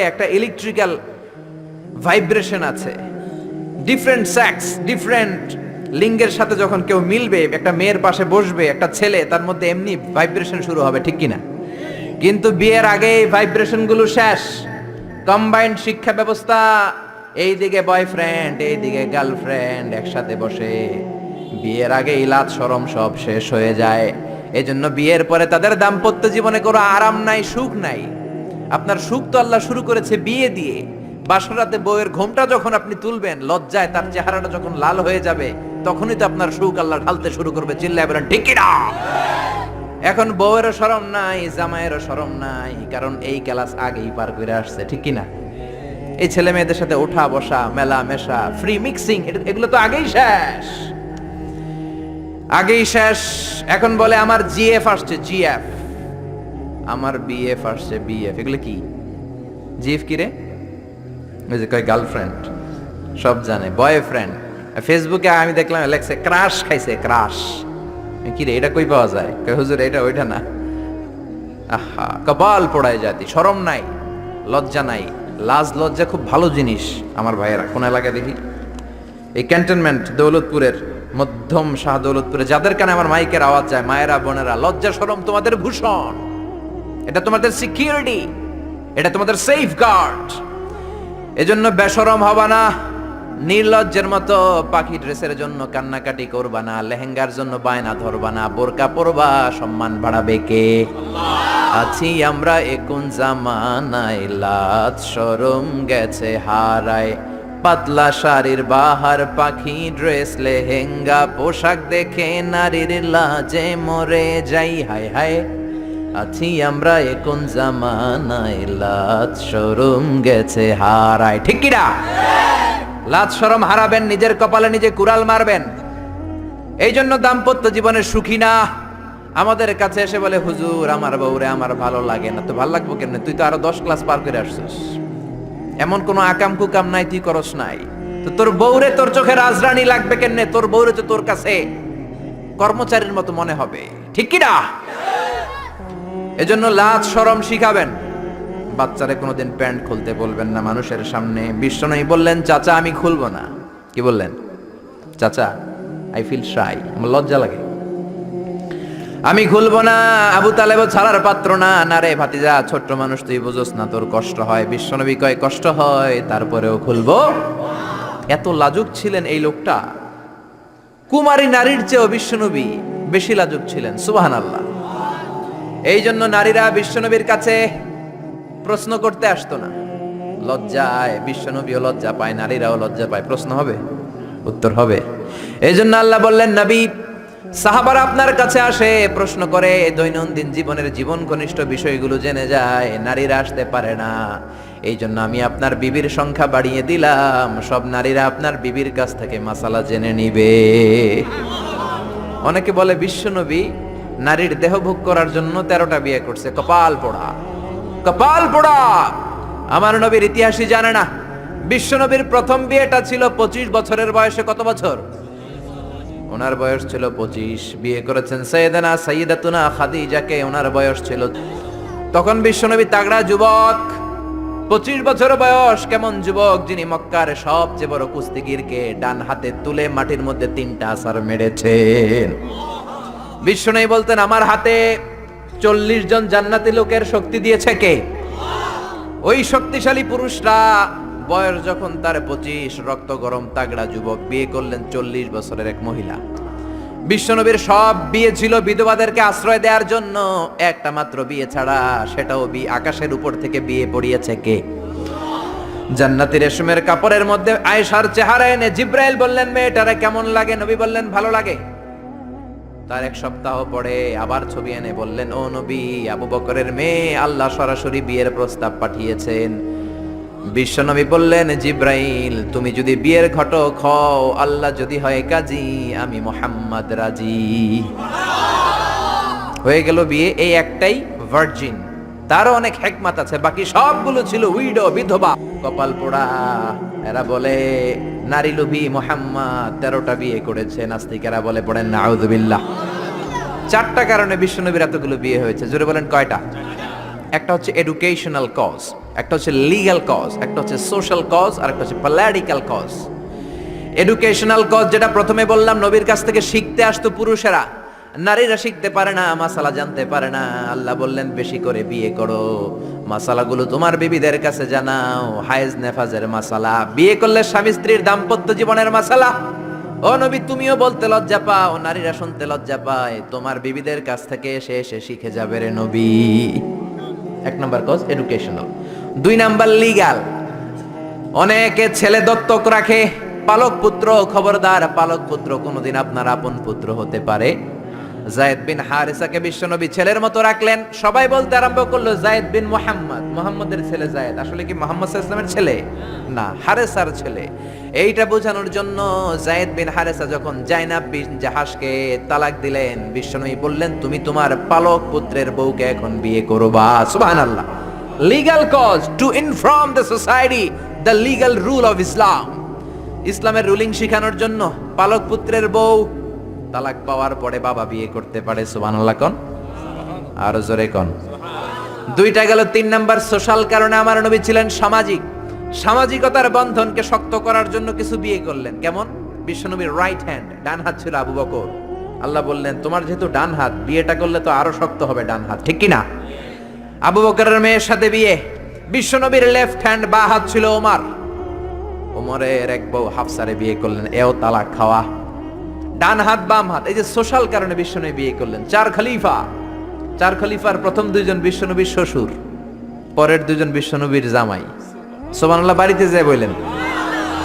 একটা electrical vibration আছে। Different sex different লিঙ্গের সাথে যখন কেউ মিলবে, একটা মেয়ের পাশে বসবে, একটা ছেলে, তার মধ্যে এমনি ভাইব্রেশন শুরু হবে, ঠিক কিনা? কিন্তু বিয়ের আগে এই ভাইব্রেশনগুলো শেষ। কম্বাইন্ড শিক্ষা ব্যবস্থা, এইদিকে বয়ফ্রেন্ড এইদিকে গার্লফ্রেন্ড একসাথে বসে। বিয়ের আগে ইলাদ সরম সব শেষ হয়ে যায়। এজন্য বিয়ের পরে তাদের দাম্পত্য জীবনে কোনো আরাম নাই, সুখ নাই। আপনার সুখ তো আল্লাহ শুরু করেছে বিয়ে দিয়ে। বাসরাতে বউয়ের ঘোমটা যখন আপনি তুলবেন, লজ্জায় তার চেহারাটা যখন লাল হয়ে যাবে, তখনই তো আপনার সুখ আল্লাহ ঢালতে শুরু করবে। চিল্লায় বলেন, ঠিক না? এখন বউয়েরও শরম নাই, জামাইয়েরও শরম নাই, কারণ এই ক্লাস আগেই পার করে আসছে, ঠিক কি না? এই ছেলে মেয়েদের সাথে ওঠা, বসা, মেলা, মেশা ফ্রি মিক্সিং এগুলো তো আগেই শেষ। আগেই শেষ, এখন বলে আমার জিএফ আসছে, জিএফ। আমার বিএফ আসছে বিএফ এগুলো কি? জিএফ কি রে? ওই যে কয় গার্লফ্রেন্ড সব জানে। বয়ফ্রেন্ড ফেসবুকে আমি দেখলাম লেখছে ক্রাশ খাইছে ক্রাশ কি রে, এটা কই পাওয়া যায়? কই হুজুর, এটা ওইটা না। আহা, কপাল পোড়ায় জাতি, শরম নাই, লজ্জা নাই। লাজ, লজ্জা খুব ভালো জিনিস আমার ভাইয়েরা। কোন এলাকায় দেখি? এই ক্যান্টনমেন্ট দৌলতপুরের, মধ্যম শাহ দৌলতপুরে, যাদের কানে আমার মাইকের আওয়াজ যায়, মায়েরা, বোনেরা, লজ্জা, শরম তোমাদের ভূষণ। এটা তোমাদের সিকিউরিটি এটা তোমাদের সেফ গার্ড এজন্য বেসরম হবা না, নির্লজ্জের মতো পাখি ড্রেসের জন্য কান্নাকাটি করবা না, লেহেঙ্গার জন্য বায়না ধরবা না, বোরকা পরবা, সম্মান বাড়াবে কে? আছি আমরা একুন জামানায় লাজ সরম গেছে হারায়। পাতলা শাড়ির বাহার পাখি ড্রেস, লেহেঙ্গা পোশাক দেখে নারীর লাজে মরে যাই, হায় হায়। আছি আমরা এখন জামানায়। লাজ শরম গেছে, হারায়। ঠিক কিনা লাজ শরম হারাবেন, নিজের কপালে নিজে কুড়াল মারবেন। এই জন্য দাম্পত্য জীবনে সুখী না। আমাদের কাছে এসে বলে, হুজুর, আমার বউরে আমার ভালো লাগে না। তো ভালো লাগবো কেন তুই তো আরও দশ ক্লাস পার করে আসছিস। এমন কোনো আকাম কুকাম নাই, তুই করস নাই। তো তোর বউরে তোর চোখে রাজরানী লাগবে কেন তোর বউরে তো তোর কাছে কর্মচারীর মতো মনে হবে। ঠিক কিনা এজন্য লাজ, সরম শিখাবেন। বাচ্চারে কোনোদিন প্যান্ট খুলতে বলবেন না মানুষের সামনে। বিশ্বনয়ী বললেন, চাচা, আমি খুলবো না। কি বললেন? চাচা আই ফিল শাই আমার লজ্জা লাগে। আমি খুলবো না, আবু তালেব ছাড়ার পাত্র না। না রে ভাতিজা, ছোট্ট মানুষ, তুই বুঝোস না, তোর কষ্ট হয়। বিশ্বনবী কয়, কষ্ট হয়, তারপরেও খুলবো। এত লাজুক ছিলেন এই লোকটা। কুমারী নারীর চেয়েও বিশ্বনবী বেশি লাজুক ছিলেন সুবাহান আল্লাহ এই জন্য নারীরা বিশ্বনবীর কাছে প্রশ্ন করতে আসতো না। লজ্জায়, বিশ্বনবীও লজ্জা পায়, নারীরাও লজ্জা পায়। প্রশ্ন হবে? উত্তর হবে। এই জন্য আল্লাহ বললেন, নবী, সাহাবারা আপনার কাছে আসে, প্রশ্ন করে দৈনন্দিন জীবনের জীবন ঘনিষ্ঠ বিষয়গুলো জেনে যায়, নারীরা আসতে পারে না। এই জন্য আমি আপনার বিবির সংখ্যা বাড়িয়ে দিলাম, সব নারীরা আপনার বিবির কাছ থেকে মাসালা জেনে নিবে। অনেকে বলে, বিশ্বনবী নারীর দেহ ভোগ করার জন্য তেরোটা বিয়ে করছে। কপাল পোড়া। কপাল পোড়া! আমার নবীর ইতিহাসই জানে না। বিশ্বনবীর প্রথম বিয়েটা ছিল পঁচিশ বছরের বয়সে কত বছর? ওনার বয়স ছিল পঁচিশ। বিয়ে করেছেন সৈয়দানা, সৈয়দাতুনা, খাদিজাকে। ওনার বয়স ছিল তখন বিশ্বনবী তাগড়া যুবক। পঁচিশ বছর বয়স, কেমন যুবক? যিনি মক্কার সবচেয়ে বড় কুস্তিগিরকে ডান হাতে তুলে মাটির মধ্যে তিনটা আসার মেরেছেন। বিশ্বনবী বলতেন, আমার হাতে চল্লিশ জন জান্নাতি লোকের শক্তি দিয়েছে কে? ওই শক্তিশালী পুরুষরা বয়স যখন তার পঁচিশ, রক্ত গরম, তাগড়া যুবক, বিয়ে করলেন চল্লিশ বছরের এক মহিলা। বিশ্বনবীর সব বিয়ে ছিল বিধবাদেরকে আশ্রয় দেওয়ার জন্য। একটা মাত্র বিয়ে ছাড়া সেটাও বি আকাশের উপর থেকে বিয়ে পড়িয়েছে কে? জান্নাতি রেশমের কাপড়ের মধ্যে আয়েশার চেহারা এনে জিব্রাইল বললেন, মেয়েটারে কেমন লাগে? নবী বললেন, ভালো লাগে। তার এক সপ্তাহ পরে আবার ছবি এনে বললেন, ও নবী, আবু বকরের মেয়ে আল্লাহ সরাসরি বিয়ের প্রস্তাব পাঠিয়েছেন। বিশ্বনবী বললেন, জিব্রাইল, তুমি যদি বিয়ের ঘটক হও, আল্লাহ যদি হয় কাজী, আমি মোহাম্মদ রাজি। হয়ে গেল বিয়ে, এই একটাই ভার্জিন তারও অনেক হেকমাত আছে। বাকি সবগুলো ছিল উইডো, বিধবা। কপাল পোড়া। এরা বলে, নারী লুভি মোহাম্মদ তেরোটা বিয়ে করেছে। নাস্তিকেরা বলে, পড়েন নাউজুবিল্লাহ চারটা কারণে বিশ্বনবীর এতগুলো বিয়ে হয়েছে। জোরে বলেন কয়টা? একটা হচ্ছে এডুকেশনাল কজ একটা হচ্ছে লিগ্যাল কজ একটা হচ্ছে সোশ্যাল কজ আর একটা হচ্ছে পলিটিক্যাল কজ এডুকেশনাল কজ যেটা প্রথমে বললাম, নবীর কাছ থেকে শিখতে আসতো পুরুষেরা। নারীরা শিখতে পারে না, মাসালা জানতে পারে না। আল্লাহ বললেন, বেশি করে বিয়ে করো। মাসালাগুলো তোমার বিবিদের কাছে জানাও। হায়েজ নেফাজের মাসালা। বিয়ে করলে স্বামী স্ত্রীর দাম্পত্য জীবনের মাসালা। ও নবী, তুমিও বলতে লজ্জা পাও, নারীরা শুনতে লজ্জা পায়। তোমার বিবিদের কাছ থেকে এসে এসে শিখে যাবে রে নবী। এক নাম্বার কজ এডুকেশনাল দুই নাম্বার লিগ্যাল অনেকে ছেলে দত্তক রাখে, পালক পুত্র খবরদার। পালক পুত্র কোনোদিন আপনার আপন পুত্র হতে পারে। জায়েদ বিন হারিসাকে বিশ্বনবী ছেলের মতো রাখলেন। সবাই বলতে আরম্ভ করল, জায়েদ বিন মোহাম্মদ। মোহাম্মদের ছেলে জায়েদ। আসলে কি মোহাম্মদ ওয়াসাল্লামের ছেলে? না, হারেসার ছেলে। এইটা বোঝানোর জন্য জায়েদ বিন হারেসা যখন জাইনাব বিন জাহাজকে তালাক দিলেন, বিশ্বনবী বললেন, তুমি তোমার পালক পুত্রের বউকে এখন বিয়ে করো করবা। সুবহানাল্লাহ। Legal cause to inform the society the legal rule of Islam ইসলামের রুলিং শেখানোর জন্য পালক পুত্রের বউ তালাক পাওয়ার পরে বাবা বিয়ে করতে পারে, সুবহানাল্লাহ কোন? আর জোরে কন? দুইটা গেল তিন নাম্বার, সোশ্যাল কারণে আমার নবী ছিলেন সামাজিক। সামাজিকতার বন্ধনকে শক্ত করার জন্য কিছু বিয়ে করলেন। কেমন? বিশ্বনবীর রাইট হ্যান্ড ডান হাত ছিল আবু বকর। আল্লাহ বললেন, তোমার যেহেতু ডান হাত, বিয়েটা করলে তো আরও শক্ত হবে ডান হাত, ঠিক কি না আবু বকরের মেয়ের সাথে বিয়ে। বিশ্বনবীর লেফট হ্যান্ড বা হাত ছিল ওমার। ওমরের এক বউ হাফসারে বিয়ে করলেন, এও তালাক খাওয়া। ডান হাত, বাম হাত, এই যে সোশ্যাল কারণে বিশ্বনবী বিয়ে করলেন। চার খলিফা। চার খলিফার প্রথম দুইজন বিশ্বনবীর শ্বশুর, পরের দুজন বিশ্বনবীর জামাই। সোমানুল্লাহ বাড়িতে যায় বললেন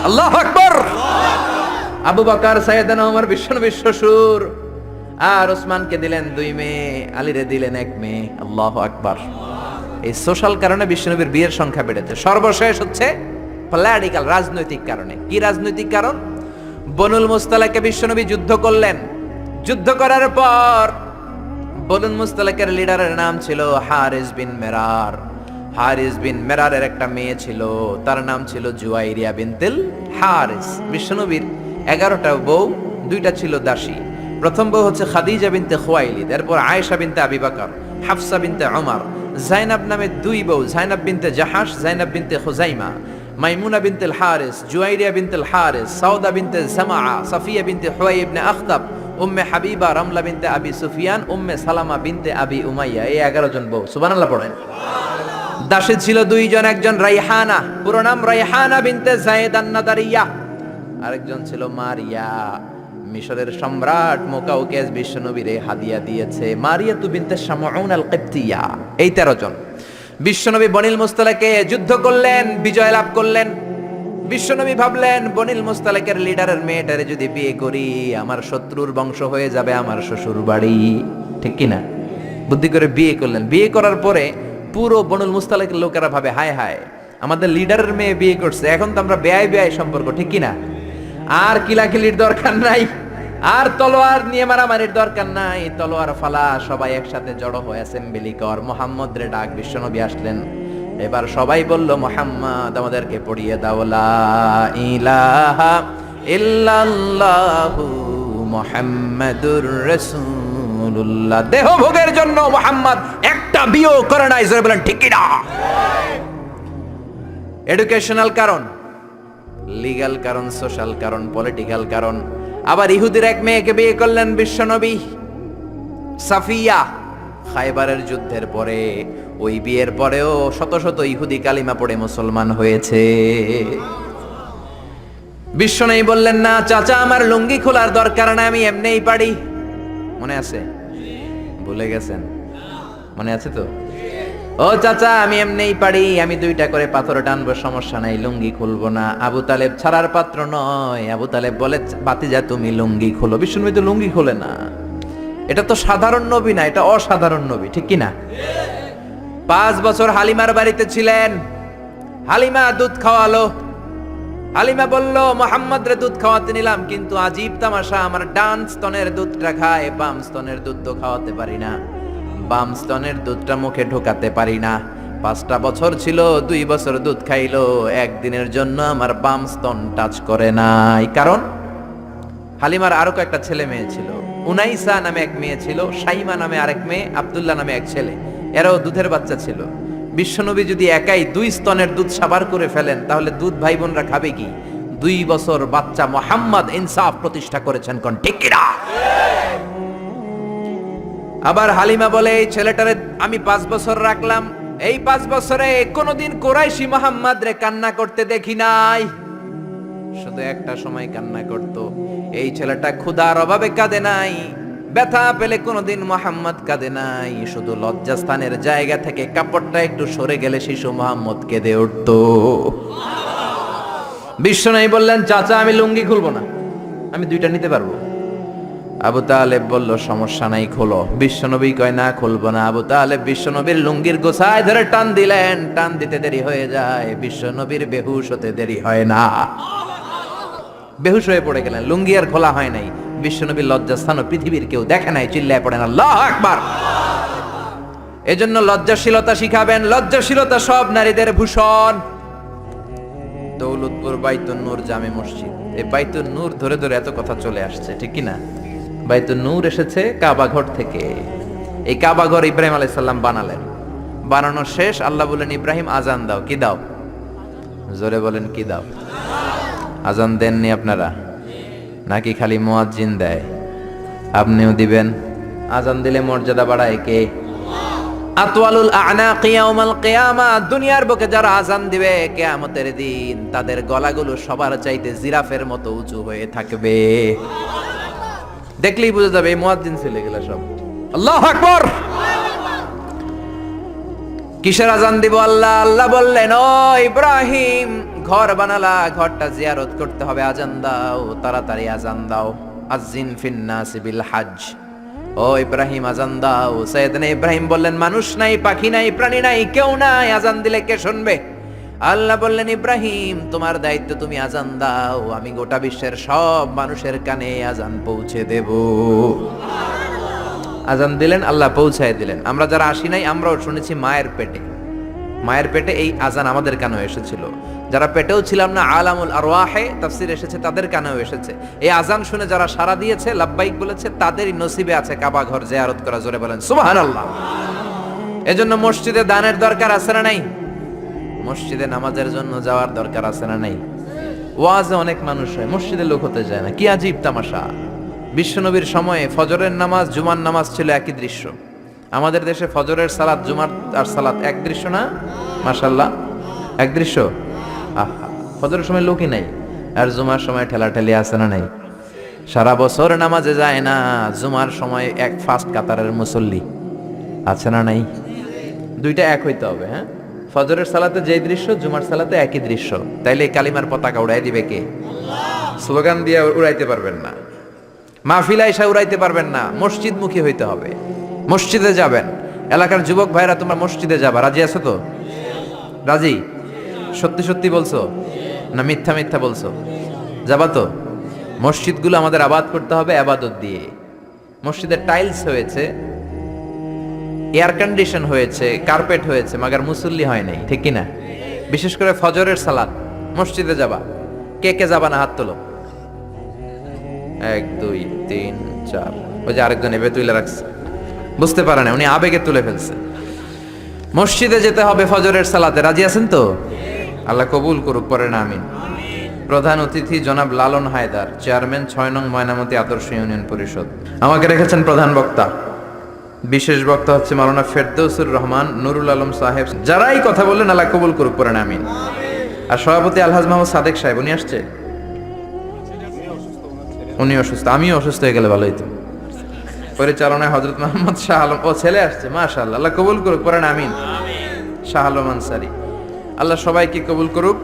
আল্লাহ আকবর! আবু বকর, সাইয়েদানা ওমর বিশ্বনবীর শ্বশুর। আর ওসমানকে দিলেন দুই মেয়ে, আলীরে দিলেন এক মেয়ে। আল্লাহ আকবর। এই সোশ্যাল কারণে বিশ্বনবীর বিয়ের সংখ্যা বেড়েছে। সর্বশেষ হচ্ছে পলিটিক্যাল রাজনৈতিক কারণে। কি রাজনৈতিক কারণ? বনুল মুস্তালাকে বিশ্বনবী যুদ্ধ করলেন। যুদ্ধ করার পর বনুল মুস্তালাকের লিডারের নাম ছিল হারিস বিন মেরার। হারিস বিন মেরারের একটা মেয়ে ছিল, তার নাম ছিল জুয়াইরিয়া বিনতিল হারিস। বিশ্বনবীর এগারোটা বউ, দুইটা ছিল দাসী। প্রথম বউ হচ্ছে খাদিজা বিনতে খোয়াইলিদ, এরপর আয়েশা বিনতে আবি বকর, হাফসা বিনতে ওমর জাইনাব নামে দুই বউ, জাইনাব বিনতে জাহাস জাইনাব বিনতে খুজাইমা। মাইমুনা বিনতেল হারিস জুয়াইরিয়া বিনতেল হারিস সাউদা বিনতে জামা সাফিয়া বিনতে হুয়াই ইবনে আখতাব, উম্মে হাবিবা রামলা বিনতে আবি সুফিয়ান, উম্মে সালামা বিনতে আবি উমাইয়া। এই এগারো জন বউ, সুবহানাল্লাহ পড়েন। দাসে ছিল দুইজন, একজন রাইহানা, পুরো নাম রাইহানা বিনতে জায়েদ আন্নাদারিয়া। আরেকজন ছিল মারিয়া। মিশরের সম্রাট মোকাউকেস বিশ্বনবীরে হাদিয়া দিয়েছে মারিয়া তু বিনতে শামাউন আল কিবতিয়া এই তেরো জন। বিশ্বনবী বনিল মুস্তালাকে যুদ্ধ করলেন, বিজয় লাভ করলেন। বিশ্বনবী ভাবলেন, বনিল মুস্তালাকের লিডারের মেয়েটারে যদি বিয়ে করি, আমার শত্রুর বংশ হয়ে যাবে আমার শ্বশুর বাড়ি ঠিক কি না বুদ্ধি করে বিয়ে করলেন। বিয়ে করার পরে পুরো বনুল মুস্তালাকের লোকেরা ভাবে, হায় হায়, আমাদের লিডারের মেয়ে বিয়ে করছে। এখন তো আমরা ব্যয় ব্যয় সম্পর্ক, ঠিক কি না আর কিলাকিলির দরকার নাই। আর তলোয়ার নিয়ে মারামারির দরকার নাই। তলোয়ার ফালা, সবাই একসাথে জড়ো হয়ে অ্যাসেম্বলি কর। মোহাম্মদ রে ডাক, বিশ্বনবী আসলেন। এবার সবাই বলল, মোহাম্মদ, আমাদেরকে পড়িয়ে দাও, লা ইলাহা ইল্লাল্লাহু মুহাম্মাদুর রাসূলুল্লাহ। দেহ ভোগের জন্য মোহাম্মদ একটা বিয়ে করে নাই, জোরে বলেন, ঠিক না এডুকেশনাল কারণ লিগ্যাল কারণ সোশ্যাল কারণ পলিটিক্যাল কারণ আবার ইহুদির এক মেয়েকে বিয়ে করলেন বিশ্বনবী। সাফিয়া খাইবারের যুদ্ধের পরে, ওই বিয়ের পরেও শত শত ইহুদি কালিমা পড়ে মুসলমান হয়েছে। বিশ্বনবী বললেন, না, চাচা, আমার লুঙ্গি খোলার দরকার না আমি এমনিই পারি। মনে আছে? ভুলে গেছেন? মনে আছে তো? ও চাচা, আমি এমনিই পারি, আমি দুইটা করে পাথর টানবো, সমস্যা নাই, লুঙ্গি খুলবো না। আবু তালেব ছাড়ার পাত্র নয়। আবু তালেব বলে, বাতিজা, তুমি লুঙ্গি খোলো। বিষ্ণু তো লুঙ্গি খোলে না। এটা তো সাধারণ নবী না, এটা অসাধারণ নবী, ঠিক কি না? পাঁচ বছর হালিমার বাড়িতে ছিলেন। হালিমা দুধ খাওয়ালো। হালিমা বলল মোহাম্মদ রে দুধ খাওয়াতে নিলাম, কিন্তু আজীব তামাশা, আমার ডান স্তনের দুধটা খায়, বাম স্তনের দুধ তো খাওয়াতে পারি না। বাম স্তনের দুধটা মুখে ঢোকাতে পারি না। পাঁচটা বছর ছিল, দুই বছর দুধ খাইলো। একদিনের জন্য আমার বাম স্তন টাচ করে নাই। কারণ? হালিমার আরও কয়েকটা ছেলে মেয়ে ছিল। উনাইসা নামে এক মেয়ে ছিল সাইমা নামে আরেক মেয়ে, আবদুল্লাহ নামে এক ছেলে। এরাও দুধের বাচ্চা ছিল। বিশ্বনবী যদি একাই দুই স্তনের দুধ সাবার করে ফেলেন, তাহলে দুধ ভাই বোনরা খাবে কি? দুই বছর বাচ্চা মোহাম্মদ ইনসাফ প্রতিষ্ঠা করেছেন কোন? ঠিক কিনা? আবার হালিমা বলে, এই ছেলেটারে আমি পাঁচ বছর রাখলাম। এই পাঁচ বছরে কোনোদিন কোরাইশি মোহাম্মদ রে কান্না করতে দেখি নাই। শুধু একটা সময় কান্না করত। এই ছেলেটা ক্ষুধার অভাবে কাঁদে নাই, ব্যথা পেলে কোনোদিন মোহাম্মদ কাঁদে নাই। শুধু লজ্জাস্থানের জায়গা থেকে কাপড়টা একটু সরে গেলে শিশু মোহাম্মদ কেঁদে উঠত। বিশ্ব নাই বললেন, চাচা, আমি লুঙ্গি খুলবো না। আমি দুইটা নিতে পারব। আবু তালেব বলল, সমস্যা নাই, খোলো। বিশ্বনবী কয়, না, খুলবো না। আবু তালেব বিশ্বনবীর লুঙ্গির গোসায় ধরে টান দিলেন। টান দিতে দেরি হয়ে যায়। বিশ্বনবীর বেহুশ হতে দেরি হয় না। বেহুশ হয়ে পড়ে গেলেন। লুঙ্গি আর খোলা হয় নাই। বিশ্বনবীর লজ্জাস্থান পৃথিবীর কেউ দেখে নাই। চিল্লায় পড়েন, আল্লাহ আকবার! এজন্য লজ্জাশীলতা শিখাবেন। লজ্জাশীলতা সব নারীদের ভূষণ। দৌলতপুর বাইতুন নূর জামে মসজিদ। এই বাইতুন নূর ধরে ধরে এত কথা চলে আসছে, ঠিক কি না বাইতুন নূর এসেছে কাবাঘর থেকে। এই কাবাঘর ইব্রাহিম আলাইহিস সালাম বানালেন। বানানো শেষ আল্লাহ বলেন ইব্রাহিম, আজান দাও। কি দাও? জোরে বলেন, কি দাও? আজান দেননি আপনারা? নাকি খালি মুয়াজ্জিন দেয়? আপনিও দিবেন। আজান দিলে মর্যাদা বাড়ায় কে? আতওয়ালুল আনাক ইয়াউমাল কিয়ামা। দুনিয়ার বুকে যারা আজান দিবে কিয়ামতের দিন, তাদের গলাগুলো সবার চাইতে জিরাফের মতো উঁচু হয়ে থাকবে। দেখলেই বুঝা যাবে এই মুয়াজ্জিন ছেলে গেলা সব। আল্লাহু আকবার। কিসের আজান দিব আল্লাহ? আল্লাহ বললেন, ও ইব্রাহিম, ঘর বানালা, ঘরটা জিয়ারত করতে হবে। আজান দাও, তাড়াতাড়ি আজান দাও। আজিন ফিন্নাস বিল হাজ ও ইব্রাহিম, আজান দাও। সৈয়দনা ইব্রাহিম বললেন, মানুষ নাই, পাখি নাই, প্রাণী নাই, কেউ নাই। আজান দিলে কে শুনবে? আল্লাহ বললেন, ইব্রাহিম, তোমার দায়িত্ব তুমি আজান দাও, আমি গোটা বিশ্বের সব মানুষের কানে আজান পৌঁছে দেব। আজান দিলেন, আল্লাহ পৌঁছায় দিলেন। আমরা যারা আসি নাই, আমরাও শুনেছি মায়ের পেটে। মায়ের পেটে এই আজান আমাদের কানেও এসেছিল। যারা পেটেও ছিলাম না, আলামুল আরওয়াহে তাফসির এসেছে, তাদের কানেও এসেছে। এই আজান শুনে যারা সারা দিয়েছে, লাব্বাইক বলেছে, তাদেরই নসিবে আছে কাবা ঘর জিয়ারত করা, জোরে বলেন, সুবহানাল্লাহ। এজন্য মসজিদে দানের দরকার আছে না নাই? মসজিদে নামাজের জন্য যাওয়ার দরকার আছে না নাই? ওয়াজে অনেক মানুষ হয়, মসজিদে লোক হতে যায় না। কি আজীব তামাশা। বিশ্বনবীর সময়ে ফজরের নামাজ, জুমার নামাজ ছিল একই দৃশ্য। আমাদের দেশে ফজরের সালাত, জুমার আর সালাত এক দৃশ্য না? মাশাল্লাহ এক দৃশ্য? আহা, ফজরের সময় লোকই নাই। আর জুমার সময় ঠেলাঠেলি আছে না নাই? সারা বছর নামাজে যায় না, জুমার সময় এক ফার্স্ট কাতারের মুসল্লি। আছে না নাই? দুইটা এক হইতে হবে হ্যাঁ? ফজরের সালাতে যেই দৃশ্য, জুমার সালাতে একই দৃশ্য। তাইলে কালিমার পতাকা উড়াই দিবে কে? স্লোগান দিয়ে উড়াইতে পারবেন না। মাহফিলা এসে উড়াইতে পারবেন না। মসজিদমুখী হইতে হবে। মসজিদে যাবেন। এলাকার যুবক ভাইরা তোমরা মসজিদে যাবা। রাজি আছো তো? রাজি? সত্যি সত্যি বলছো? না মিথ্যা মিথ্যা বলছো? যাবা তো? মসজিদগুলো আমাদের আবাদ করতে হবে আবাদত দিয়ে। মসজিদের টাইলস হয়েছে। এয়ার কন্ডিশন হয়েছে কার্পেট হয়েছে, মাগার মুসল্লি হয় নাই, ঠিক কিনা? বিশেষ করে ফজরের সালাদ মসজিদে যাবা, কে কে যাবা না হাত তোলো? এক, দুই, তিন, চার, ওই যে আরেকজন এবে তুলে রাখছে। বুঝতে পারে না, উনি আবেগে তুলে ফেলছে। মসজিদে যেতে হবে ফজরের সালাতে, রাজি আছেন তো? আল্লাহ কবুল করুক, পরে না, আমিন। প্রধান অতিথি জনাব লালন হায়দার, চেয়ারম্যান ছয় নং ময়নামতি আদর্শ ইউনিয়ন পরিষদ। আমাকে রেখেছেন প্রধান বক্তা। বিশেষ বক্তা হচ্ছে মাওলানা ফেরদৌসুর রহমান নুরুল আলম সাহেব। যারাই কথা বললেন আল্লাহ কবুল করুক পরে আমিন। আর সভাপতি আলহাজ মোহাম্মদ সাদেক সাহেব, উনি আসছে? উনি অসুস্থ, আমিও অসুস্থ হয়ে গেলে ভালো হইতো। পরিচালনায় হজরত মোহাম্মদ শাহ আলম, ও ছেলে আসছে, মাশাআল্লাহ, আল্লাহ কবুল করুক, পড়েন, আমিন। শাহ আলম আনসারি। আল্লাহ সবাইকে কবুল করুক।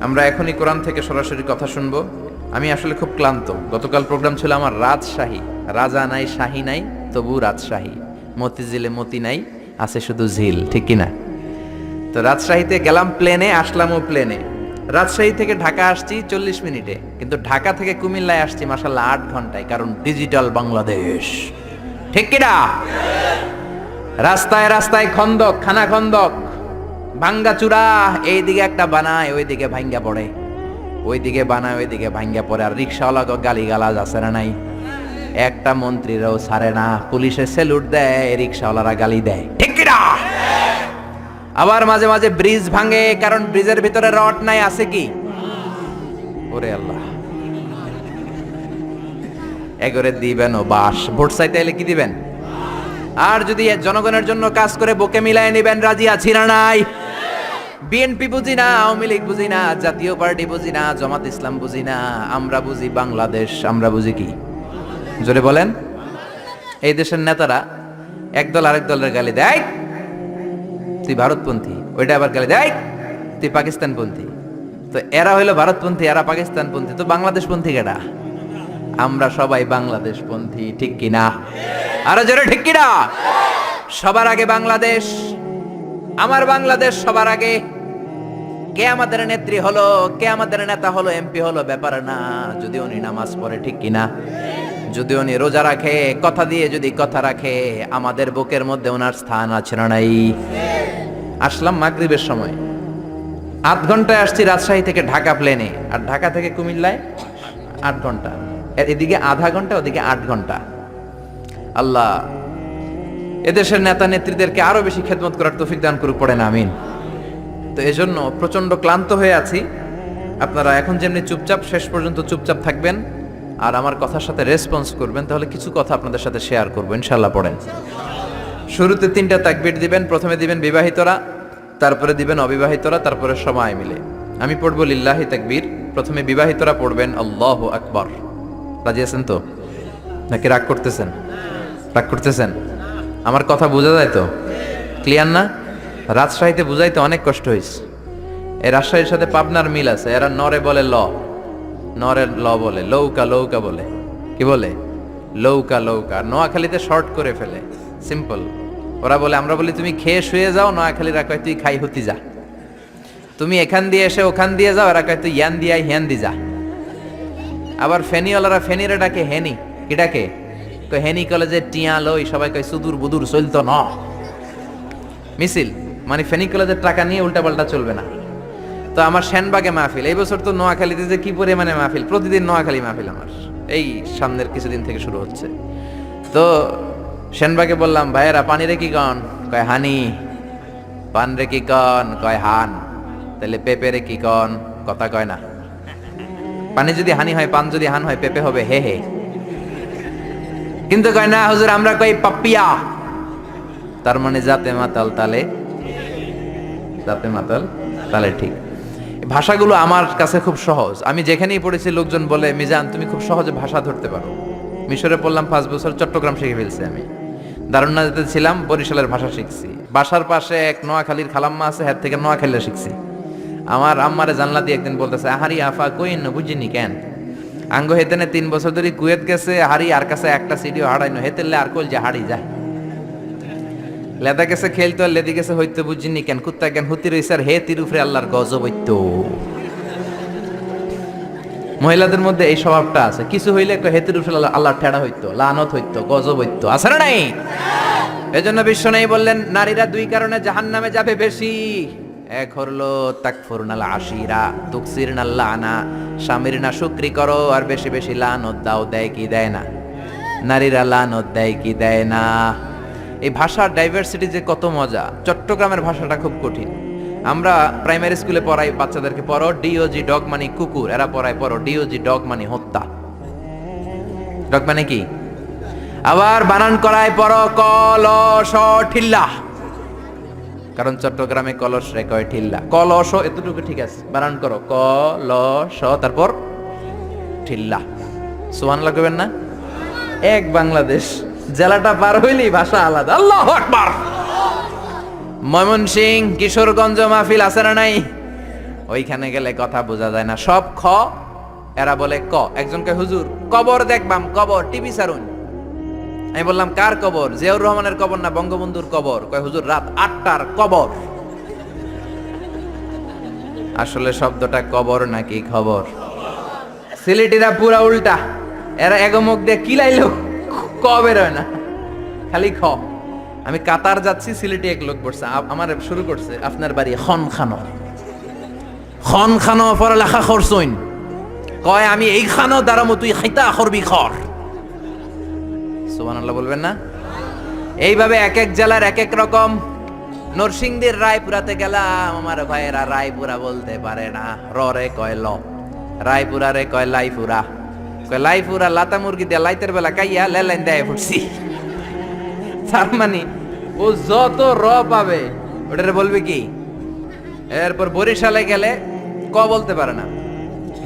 আমরা এখনই কোরআন থেকে সরাসরি কথা শুনব। আমি আসলে খুব ক্লান্ত। গতকাল প্রোগ্রাম ছিল আমার রাজশাহী, রাজা নাই, শাহী নাই। তবু রাজশাহী। মতিঝিলে মতি নাই, আছে শুধু ঝিল, ঠিক কিনা? তো রাজশাহীতে গেলাম প্লেনে, আসলামও প্লেনে। রাজশাহী থেকে ঢাকা আসছি চল্লিশ মিনিটে, কিন্তু ঢাকা থেকে কুমিল্লায় আসছি মাসাল্লাহ আট ঘন্টায়, কারণ ডিজিটাল বাংলাদেশ। ঠিক কিনা? রাস্তায় রাস্তায় খন্দক, খানা খন্দক, ভাঙ্গা চূড়া, এইদিকে একটা বানায়, ওইদিকে ভাঙ্গা পড়ে। ওইদিকে বানায়, ওইদিকে ভাঙ্গা পড়ে, আর রিক্সাওয়ালা গালি গালাজ আছে না নাই? একটা মন্ত্রীরাও ছাড়ে না। পুলিশে সেলুট দেয়, রিক্সাওয়ালারা গালি দেয়। ঠিক আবার মাঝে মাঝে ব্রিজ ভাঙে, কারণ ব্রিজের ভিতরে রড নাই, আছে কি? ওরে আল্লাহ। এগরে দিবেন ও বাস। ভোট চাইতে এলে কি দিবেন? আর যদি জনগণের জন্য কাজ করে বুকে মিলাই নেবেন, রাজি আছি না নাই? বিএনপি বুঝি না, আওয়ামী লীগ বুঝি না, জাতীয় পার্টি বুঝি না, জামাত ইসলাম বুঝি না, আমরা বুঝি বাংলাদেশ, আমরা বুঝি কি? জোরে বলেন। এই দেশের নেতারা একদল আরেক দলের গালি দেয়। তুই ভারতপন্থী, ওইটা আবার গালি দেয়। তুই পাকিস্তানপন্থী। তো এরা হইল ভারতপন্থী, এরা পাকিস্তানপন্থী। তো বাংলাদেশপন্থী কেডা? আমরা সবাই বাংলাদেশপন্থী, ঠিক কিনা? আরও জোরে, ঠিক কিনা? সবার আগে বাংলাদেশ। আমার বাংলাদেশ সবার আগে। কে আমাদের নেত্রী হলো, কে আমাদের নেতা হলো, এমপি হলো, ব্যাপার না। যদি উনি নামাজ পড়ে, ঠিক কিনা? যদি উনি রোজা রাখে, কথা দিয়ে যদি কথা রাখে, আমাদের বুকের মধ্যে ওনার স্থান আছে না নাই? আসলাম মাগরিবের সময়। আধ ঘন্টায় আসছি রাজশাহী থেকে ঢাকা প্লেনে, আর ঢাকা থেকে কুমিল্লায় আট ঘণ্টা। এদিকে আধা ঘণ্টা, ওদিকে আট ঘণ্টা। আল্লাহ, এদেশের নেতা নেত্রীদেরকে আরও বেশি খেদমত করার তৌফিক দান করুক পড়ে না আমিন। তো এজন্য প্রচণ্ড ক্লান্ত হয়ে আছি। আপনারা এখন যেমনি চুপচাপ, শেষ পর্যন্ত চুপচাপ থাকবেন। আর আমার কথার সাথে রেসপন্স করবেন, তাহলে কিছু কথা আপনাদের সাথে শেয়ার করব ইনশাল্লাহ পড়েন। শুরুতে তিনটা তাকবির দিবেন, প্রথমে দিবেন বিবাহিতরা, তারপরে দিবেন অবিবাহিতরা, তারপরে সময় মিলে। আমি পড়ব লিল্লাহি তাকবীর, প্রথমে বিবাহিতরা পড়বেন আল্লাহ আকবর। রাজি আছেন তো? নাকি রাগ করতেছেন? রাগ করতেছেন? আমার কথা বোঝা যায় তো? ক্লিয়ার না? রাজশাহীতে বুঝাইতে অনেক কষ্ট হয়েছে এই রাজশাহীর সাথে পাবনার মিল আছে, এরা নরে বলে ল। নরের ল বলে, লৌকা লৌকা বলে। কি বলে? লৌকা লৌকা। নোয়াখালীতে শর্ট করে ফেলে। সিম্পল ওরা বলে, আমরা বলি, তুমি খেয়ে শুয়ে যাও, নোয়াখালীরা কয়, তুই খাই হতি যা। তুমি এখান দিয়ে এসে ওখান দিয়ে যাও, এরা কয়, তুই ইয়ান দিয়ে হিয়ান দি যা। আবার ফেনিওয়ালারা ফেনিরে ডাকে, হেনি। কি ডাকে? কয়, হেনি কলেজে টিয়া লই। সবাই কয়, সুদূর বুদুর চলতো ন। মিছিল। মানে ফেনি কলেজের টাকা নিয়ে উল্টাপাল্টা চলবে না। তো আমার সেনবাগে মাহফিল। এই বছর তো নোয়াখালীতে যে কি পরিমাণে মাহফিল? প্রতিদিন নোয়াখালী মাহফিল আমার। এই সামনের কিছুদিন থেকে শুরু হচ্ছে। তো সেনবাগে বললাম, ভাইয়েরা, পানি রে কি কন? কয়, হানি। পান রে কি কন? কয়, হান। তাহলে পেঁপে রে কি কন? কথা কয় না। পানি যদি হানি হয়, পান যদি হান হয়, পেঁপে হবে, হে হে। কিন্তু কয়, না, হুজুর, আমরা কই পাপিয়া। তার মানে যাতে মাতাল তালে, যাতে মাতাল তালে ঠিক। ভাষাগুলো আমার কাছে খুব সহজ। আমি যেখানেই পড়েছি, লোকজন বলে, মিজান, তুমি খুব সহজে ভাষা ধরতে পারো। মিশরে পড়লাম পাঁচ বছর, চট্টগ্রাম শিখে ফেলছি আমি। দারুণাতে ছিলাম, বরিশালের ভাষা শিখছি। বাসার পাশে এক নোয়াখালীর খালাম্মা আছে হ্যার থেকে নোয়াখালীরা শিখছি। আমার আম্মারে জানলা দিয়ে একদিন বলতেছে, আহারি আফা কইন বুঝিনি কেন? আঙ্গ হেতেনে তিন বছর ধরে কুয়েত গেছে হারি আর কাছে একটা সিডিও হারাইনো হেতেলে আর কল যে। হারি যায় লেদা গেছে খেলতো আর লেদি গেছে, হইতে বুঝিনি কেন? কুত্তা কেন? হুতি রইছে আর হে তিরুফরে আল্লাহর গজব হইত। মহিলাদের মধ্যে এই স্বভাবটা আছে। কিছু হইলে হে তিরুফরে আল্লাহ ঠেড়া হইতো, লানত হইতো, গজব হইতো। আছে না নাই? এজন্য বিশ্ব নেই বললেন, নারীরা দুই কারণে জাহান নামে যাবে বেশি। এক হলো, তাকফুরনাল আশিরা তুকসির আনা স্বামীর না শুক্রি করো, আর বেশি বেশি লানত দাও, দেয় কি দেয় না? নারীরা লানত দেয় কি দেয় না? এই ভাষার ডাইভার্সিটি যে কত মজা, চট্টগ্রামের ভাষাটা খুব কঠিন। আমরা প্রাইমারি স্কুলে পড়াই, বাচ্চাদেরকে পড়ো ডিওজি ডগ মানে কুকুর, এরা পড়ায় পড়ো ডিওজি ডগ মানে হত্যা। ডগ মানে কি? আবার বানান করায় পড়ো কলস ঠিল্লা। কারণ চট্টগ্রামে কলস রে কয় ঠিল্লা। কলস এতটুকু ঠিক আছে, বানান করো, কলস তারপর ঠিল্লা। সুহান লাগবেন না? এক বাংলাদেশ। জেলাটা পার হইলি ভাষা আলাদা। আল্লাহ আকবার। ময়মনসিং, কিশোরগঞ্জ মাহফিল আছে না নাই? ওইখানে গেলে কথা বোঝা যায় না। সব খ, এরা বলে ক। একজনকে হুজুর, কবর দেখবাম, কবর, টিভি সারুন আমি বললাম, কার কবর? জিয়াউর রহমানের কবর না বঙ্গবন্ধুর কবর? কয়, হুজুর, রাত আটটার কবর। আসলে শব্দটা কবর নাকি খবর? সিলেটিরা পুরা উল্টা। এরা এগমুখ দিয়ে কিলাইলো। ক বেরোয় না? খালি খ। আমি কাতার যাচ্ছি, সিলেটি এক লোক পড়ছে আমার শুরু করছে, আপনার বাড়ি খন খানো খন খানো পড়ালেখা করছইন। কয়, আমি এই খানো, দাঁড়ামো, তুই খাইতা করবি, খর। সুবহানাল্লাহ বলবেন না? এইভাবে এক এক জেলার এক এক রকম। নরসিংদীর রায়পুরাতে গেলাম, আমার ভাইয়েরা রায়পুরা বলতে পারে না। রে কয় ল। রায়পুরা রে কয় লাইপুরা কয় লাইপুরা লাতা মুরগি দিয়ে লাইতের বেলা কাইয়া লেলাইন দেয় ফুটছি তার মানে ও যত র পাবে, ওটারে বলবে কি? এরপর বরিশালে গেলে ক বলতে পারে না?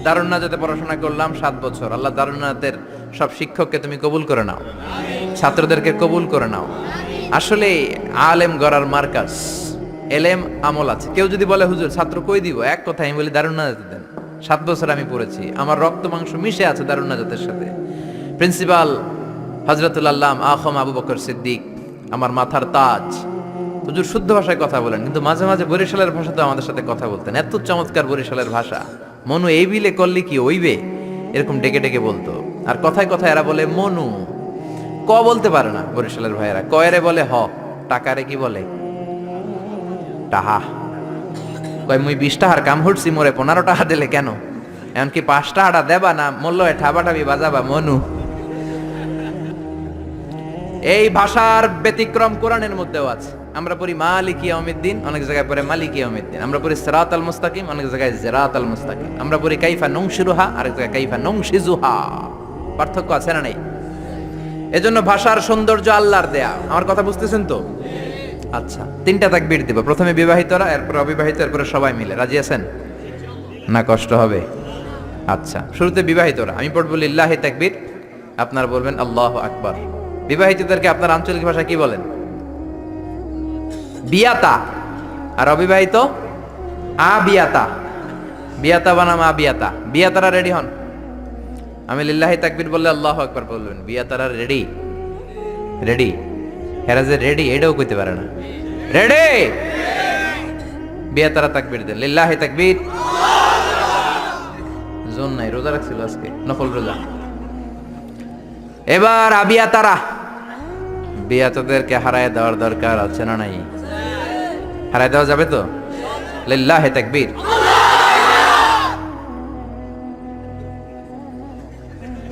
দারুণনাথে পড়াশোনা করলাম সাত বছর। আল্লাহ দারুণনাথের সব শিক্ষককে তুমি কবুল করে নাও। ছাত্রদেরকে কবুল করে নাও। আসলে আলেম গড়ার মার্কাস এলেম আমল আছে। কেউ যদি বলে, হুজুর, ছাত্র কই দিব? এক কথা আমি বলি দারুণনাথ দেন। সাত বছর আমি পড়েছি। আমার রক্ত, মাংস মিশে আছে দারুণনাথের সাথে। প্রিন্সিপাল হজরতুল আল্লাম আখম আবু বকর সিদ্দিক, আমার মাথার তাজ। হুজুর শুদ্ধ ভাষায় কথা বলেন, কিন্তু মাঝে মাঝে বরিশালের ভাষাতে আমাদের সাথে কথা বলতেন। এত চমৎকার বরিশালের ভাষা। মনু এই বিলে করলে কি ওইবে এরকম ডেকে ডেকে বলতো। আর কথায় কথায় এরা বলে, মনু। ক বলতে পারে না বরিশালের ভাইয়েরা। কয়রে বলে, হ। টাকারে কি বলে? টাহা। কয়, মুই বিশ টাকার কাম হটছি মোরে, পনেরো টাকা দিলে কেন? এমনকি পাঁচ টাকাটা দেবা না মূল্য ঠাবাটাবি বাজাবা, মনু? এই ভাষার ব্যতিক্রম কোরআনের মধ্যেও আছে। আমরা পড়ি মালিকি অমিদ্দিন অনেক জায়গায় পড়ে মালিকি অমিদ্দিন আমরা পড়ি সেরাত আল মুস্তাকিম, অনেক জায়গায় জেরাত আল মুস্তাকিম। আমরা পড়ি কাইফা নংশিরুহা, আরেক জায়গায় কাইফা নংশিজুহা। পার্থক্য আছে না নেই? এজন্য ভাষার সৌন্দর্য আল্লাহর দেয়া। আমার কথা বুঝতেছেন তো? আচ্ছা তিনটা তাকবীর দিব। প্রথমে বিবাহিতরা, এরপর অবিবাহিত, এরপরে সবাই মিলে। রাজি আছেন? না, কষ্ট হবে? আচ্ছা শুরুতে বিবাহিতরা। আমি পড়ব লিল্লাহি তাকবীর। আপনারা বলবেন, আল্লাহ আকবার। বিবাহিতদেরকে আপনার আঞ্চলিক ভাষা কি বলেন? বিয়াতা। আর অবিবাহিত? আ বিয়াতা বিয়াতা বানাম আ বিয়াতা বিয়াতারা রেডি হন? আমি লিল্লাহি তাকবির বললে আল্লাহ আকবার বলবেন। বিয়াতারা রেডি? রেডি? হেরা যে রেডি এটাও কইতে পারে না। রেডি বিয়াতারা তাকবীর দেন। লিল্লাহি তাকবীর। জোন নাই, রোজা রাখছিল আজকে। নফল রোজা। এবার আবিয়া তারা। বিয়াতদেরকে হারায় দেওয়ার দরকার আছে না নাই? হারায় দেওয়া যাবে তো? লিল্লাহে তাকবীর।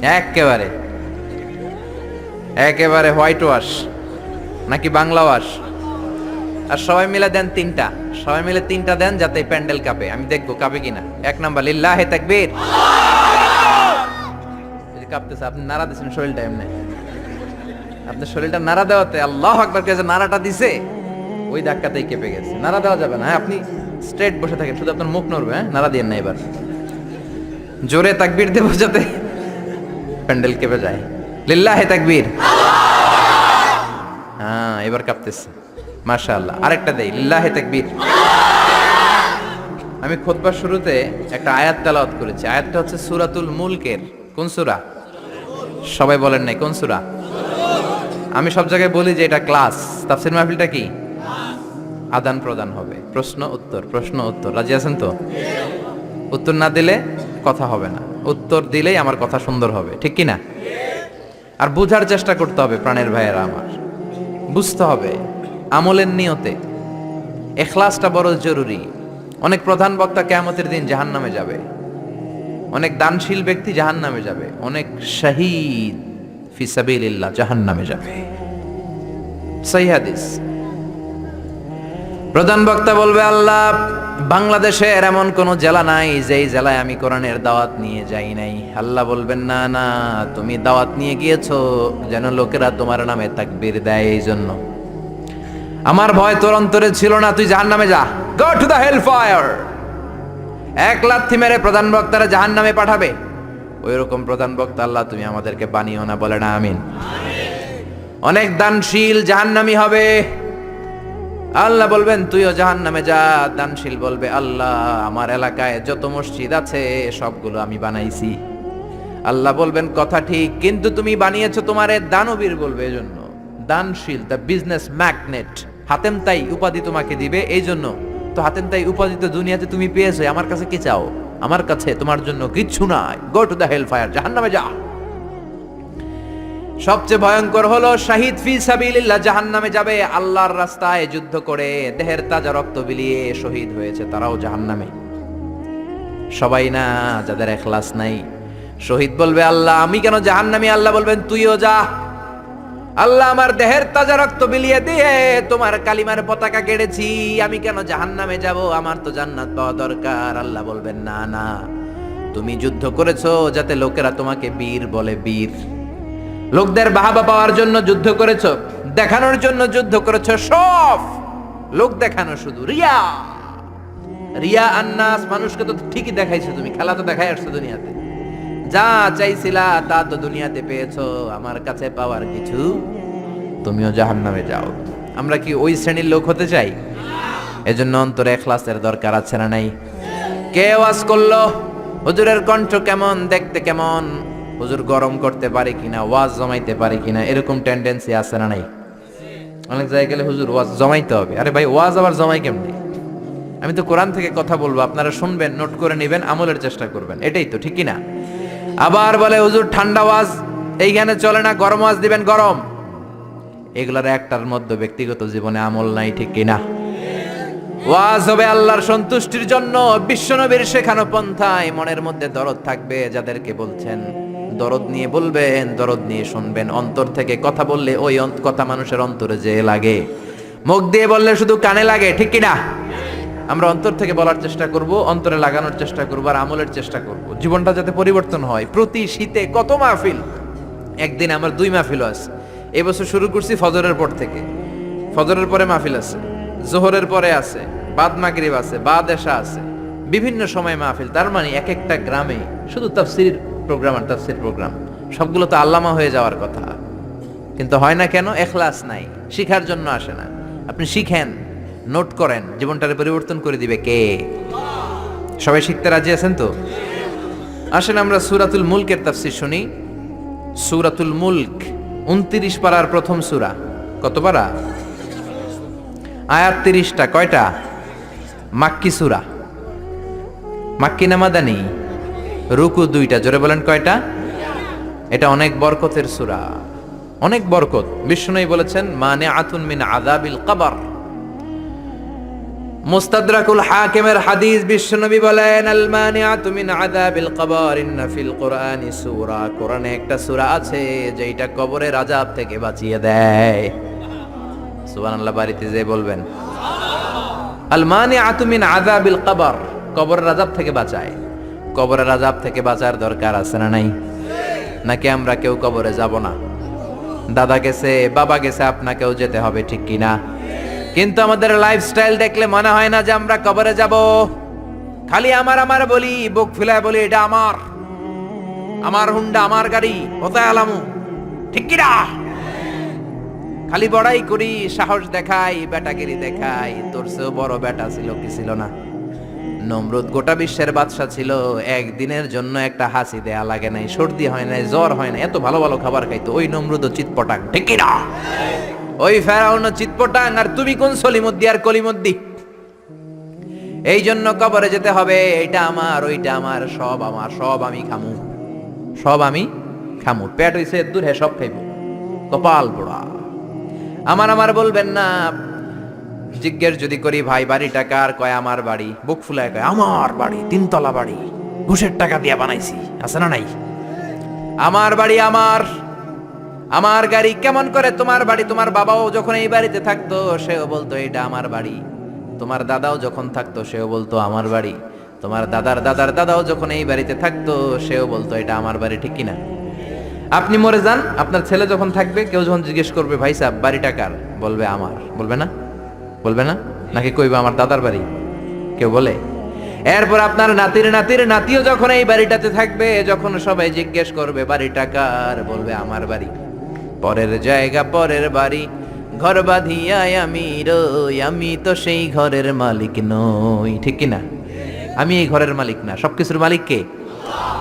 একেবারে। একেবারে হোয়াইট ওয়াশ। নাকি বাংলা ওয়াশ? আর সবাই মিলে দেন তিনটা। সবাই মিলে তিনটা দেন যাতে প্যান্ডেল কাঁপে। আমি দেখব কাঁপে কিনা। এক নাম্বার, লিল্লাহে তাকবীর। এই কাঁপতেছে, আপনি নাড়া দিচ্ছেন শরীরটা এমনি। আপনার শরীরটা নাড়া দেওয়াতে আল্লাহ নাড়াটা দিছে, ওই ধাক্কাতেই কেঁপে গেছে। নাড়া দেওয়া যাবে না। হ্যাঁ আপনি স্ট্রেট বসে থাকেন। শুধু আপনার মুখ নড়বে হ্যাঁ? নাড়া দিয়ে না এবার। জোরে তাকবীর দেবো যাতে প্যান্ডেল কেঁপে যায়। লিল্লাহে তাকবীর। হ্যাঁ এবার কাঁপতেছে। মাশাআল্লাহ। আরেকটা দেই, লিল্লাহে তাকবীর। আমি খোদবার শুরুতে একটা আয়াত তেলাওয়াত করেছি। আয়াতটা হচ্ছে সূরাতুল মুলকের। কোন সূরা? সবাই বলেন নাই, কোন সূরা? আমি সব জায়গায় বলি যে এটা ক্লাস। তাফসির মাহফিলটা কি? আদান প্রদান হবে। প্রশ্ন, উত্তর প্রশ্ন, উত্তর। রাজি আছেন তো? উত্তর না দিলে কথা হবে না। উত্তর দিলেই আমার কথা সুন্দর হবে। ঠিক কি না আর বুঝার চেষ্টা করতে হবে প্রাণের ভাইয়েরা আমার। বুঝতে হবে, আমলের নিয়তে। এখলাসটা বড় জরুরি। অনেক প্রধান বক্তা কেয়ামতের দিন জাহান নামে যাবে। অনেক দানশীল ব্যক্তি জাহান নামে যাবে। অনেক শাহিদ ফিসাবিল্লাহ জাহান নামে যাবে। সহি প্রধান বক্তা বলবে, আল্লাহ, বাংলাদেশের এমন কোন জেলা নাই যেই জেলায় আমি কোরআনের দাওয়াত নিয়ে যাই নাই। আল্লাহ বলবেন, না না, তুমি দাওয়াত নিয়ে গিয়েছো যেন লোকেরা তোমার নামে তাকবীর দেয় এই জন্য আমার ভয় তোর অন্তরে ছিল না, তুই জাহান নামে যা। Go to the hell fire এক লাথি মেরে প্রধান বক্তারা জাহান নামে পাঠাবে। ওই রকম প্রধান বক্তা, আল্লাহ, তুমি আমাদেরকে বানিও না, বলে না, আমিন। অনেক দানশীল জাহান্নামি হবে। আল্লাহ বলবেন, তুইও জাহান নামে যা। দানশীল বলবে, আল্লাহ, আমার এলাকায় যত মসজিদ আছে, সবগুলো আমি বানাইছি। আল্লাহ বলবেন, কথা ঠিক, কিন্তু তুমি বানিয়েছো তোমার দানবীর বলবে এজন্য। দানশীল, দ্য বিজনেস ম্যাগনেট। হাতেম তাই উপাধি তোমাকে দিবে এই জন্য তো হাতেম তাই উপাধি তো দুনিয়াতে তুমি পেয়েছ, আমার কাছে কি চাও? আমার কাছে তোমার জন্য কিচ্ছু নাই। Go to the hell fire জাহান নামে যা। সবচেয়ে ভয়ঙ্কর হলো শাহিদ ফি সাবিলিল্লাহ, জাহান্নামে যাবে, আল্লাহর রাস্তায় যুদ্ধ করে দেহের তাজা রক্ত বিলিয়ে শহীদ হয়েছে, তারাও জাহান্নামে। সবাই না, যাদের এখলাস নাই। শহীদ বলবে, আল্লাহ, আমি কেন জাহান্নামী? আল্লাহ বলবেন, তুইও যা। আল্লাহ আমার দেহের তাজা রক্ত বিলিয়ে দিয়ে তোমার কালিমার পতাকা কেড়েছি, আমি কেন জাহান্নামে যাব? আমার তো জান্নাত পাওয়া দরকার। আল্লাহ বলবেন, না না। তুমি যুদ্ধ করেছ যাতে লোকেরা তোমাকে বীর বলে, বীর। লোকদের বাহাবা পাওয়ার জন্য যুদ্ধ করেছ, দেখানোর জন্য যুদ্ধ করেছ, সব লোক দেখানো শুধু, রিয়া। রিয়া আন্নাস, মানুষকে তো ঠিকই দেখাইছো তুমি, খেলা তো দেখাই আসছো দুনিয়াতে। যা চাইছিলা তা তো দুনিয়াতে পেয়েছ, আমার কাছে পাওয়ার কিছু তুমিও জাহান্নামে যাও। আমরা কি ওই শ্রেণির লোক হতে চাই? এজন্য অন্তরে এখলাসের দরকার আছে না নাই? কে ওয়াজ করল? হুজুরের কণ্ঠ কেমন, দেখতে কেমন? হুজুর গরম করতে পারে কিনা, ওয়াজ জমাইতে পারে কিনা, এরকম টেন্ডেন্সি আছে না নাই? অনেক জায়গায় গেলে হুজুর ওয়াজ জমাইতে হবে। আরে ভাই, ওয়াজ আবার জমাই কেমনি? আমি তো কোরআন থেকে কথা বলব, আপনারা শুনবেন, নোট করে নেবেন, আমলের চেষ্টা করবেন, এটাই তো ঠিকই না? আবার বলে, হুজুর, ঠান্ডা ওয়াজ, এইখানে চলে না, গরম ওয়াজ দিবেন, গরম। এগুলার একটার মধ্যে ব্যক্তিগত জীবনে আমল নাই, ঠিক কিনা ওয়াজ হবে আল্লাহর সন্তুষ্টির জন্য, বিশ্বনবীর শেখানো পন্থায় মনের মধ্যে দরদ থাকবে, যাদেরকে বলছেন দরদ নিয়ে বলবেন, দরদ নিয়ে শুনবেন। অন্তর থেকে কথা বললে ওই কথা মানুষের অন্তরে যে লাগে। মুখ দিয়ে বললে শুধু কানে লাগে, ঠিক কিনা? আমরা অন্তর থেকে বলার চেষ্টা করব, অন্তরে লাগানোর চেষ্টা করব আর আমলের চেষ্টা করব। জীবনটা যাতে পরিবর্তন হয়। প্রতি শীতে কত মাহফিল? একদিন আমার দুই মাহফিল আছে। এবছর শুরু করছি ফজরের পর থেকে। ফজরের পরে মাহফিল আছে, জোহরের পরে আছে, বাদ মাগরিব আছে, বাদ এশা আছে। বিভিন্ন সময় মাহফিল, তার মানে এক একটা গ্রামে শুধু তাফসির প্রোগ্রাম আর তাফসির প্রোগ্রাম সবগুলো তো আল্লামা হয়ে যাওয়ার কথা। কিন্তু হয় না কেন? এখলাস নাই। শিখার জন্য আসে না। আপনি শিখেন, নোট করেন, জীবনটারে পরিবর্তন করে দিবে কে? সবাই শিখতে রাজি আছেন তো? আসেন আমরা সুরাতুল মুলকের তাফসির শুনি। সুরাতুল মুলক, উনত্রিশ পারার প্রথম সুরা। কত পারা? আয়াত তিরিশটা। কয়টা? মাক্কি সুরা। মাক্কি নামাদানি। রুকু দুইটা, জোরে বলেন কয়টা? এটা অনেক বরকতের সুরা, অনেক বরকত। বিষ্ণুই বলেছেন মানে আতুন মিন আদাবিল কাবার। মুস্তাদরাকুল হাকিমের হাদিস বিশ্বনবী বলেন, আল মানিআতু মিন আযাবিল কবর, ইন্না ফিল কুরআনি সূরা। কোরআনে একটা সূরা আছে যেটা কবরের আযাব থেকে বাঁচিয়ে দেয়। সুবহানাল্লাহ, বাড়িতে যে বলবেন। আল মানিআতু মিন আযাবিল কবর, কবরের আযাব থেকে বাঁচায়। কবরের আযাব থেকে বাঁচার দরকার আছে না নাই? নাকি আমরা কেউ কবরে যাব না? দাদা গেছে, বাবা গেছে, আপনাকেও যেতে হবে, ঠিক কি না? কিন্তু আমাদের লাইফস্টাইল দেখলে মনে হয় না যে আমরা কবরে যাব। খালি আমার আমার বলি, বুক ফুলায় বলি, এটা আমার। আমার হুন্ডা, আমার গাড়ি, কোথায় আলামু? ঠিক কি না? খালি বড়াই করি, সাহস দেখাই, বেটাগিরি দেখাই, তোর চেয়েও বড় বেটা ছিল, কি ছিল না? নমরুদ গোটা বিশ্বের বাদশা ছিল। একদিনের জন্য একটা হাসি দেয়া লাগে নাই, সর্দি হয় নাই, জ্বর হয় না এত ভালো ভালো খাবার খাইতো। ওই নমরুদ চিৎপটাং, ঠিক না ওই ফেরাউন চিৎপটাং, আর তুমি কোন সলিমুদ্দি আর কলিমুদ্দি? এই জন্য কবরে যেতে হবে এটা আমার, ওইটা আমার, সব আমার, সব আমি খামু। সব আমি খামু। পেট হইছে, দূর হে সব খাইব। কপাল পোড়া। আমার আমার বলবেন না জিজ্ঞেস যদি করি, ভাই বাড়িটা কার কয় আমার বাড়ি? বুক ফুলায় কয়, আমার বাড়ি, তিনতলা বাড়ি, ঘুষের টাকা দিয়া বানাইছি, আছে না নাই? আমার বাড়ি আমার আমার গাড়ি, কেমন করে তোমার বাড়ি? তোমার বাবাও যখন এই বাড়িতে থাকতো, সেও বলতো এটা আমার বাড়ি। তোমার দাদাও যখন থাকতো, সেও বলতো, আমার বাড়ি। তোমার দাদার দাদার দাদাও যখন এই বাড়িতে থাকতো, সেও বলতো, এটা আমার বাড়ি, ঠিক কিনা? আপনি মরে যান, আপনার ছেলে যখন থাকবে, কেউ যখন জিজ্ঞেস করবে, ভাই সাহেব, বাড়িটা কার? বলবে, আমার। বলবে না? বলবে না? নাকি কইবে আমার দাদার বাড়ি? কেউ বলে? এরপর আপনার নাতির নাতির নাতিও যখন এই বাড়িটাতে থাকবে, যখন সবাই জিজ্ঞেস করবে, বাড়িটা কার? বলবে, আমার বাড়ি। পরের জায়গা, পরের বাড়ি, ঘর বাঁধিয়াই আমি রই, আমি তো সেই ঘরের মালিক নই। ঠিক কি না আমি এই ঘরের মালিক না। সবকিছুর মালিক কে?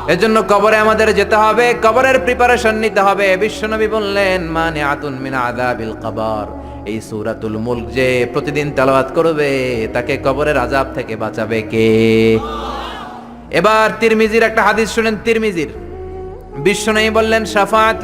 এজন্য কবরে আমাদের যেতে হবে, কবরের প্রিপারেশন নিতে হবে। বিশ্বনবী বললেন মানে আতুন মিন আযাবিল কবর। এই সৌরাতুল মুলক যে প্রতিদিন তেলাওয়াত করবে, তাকে কবরের আজাব থেকে বাঁচাবে কে? এবার তিরমিজির একটা হাদিস শুনেন, তিরমিজির। বিশ্ব বিশ্বনবী বললেন সাফাত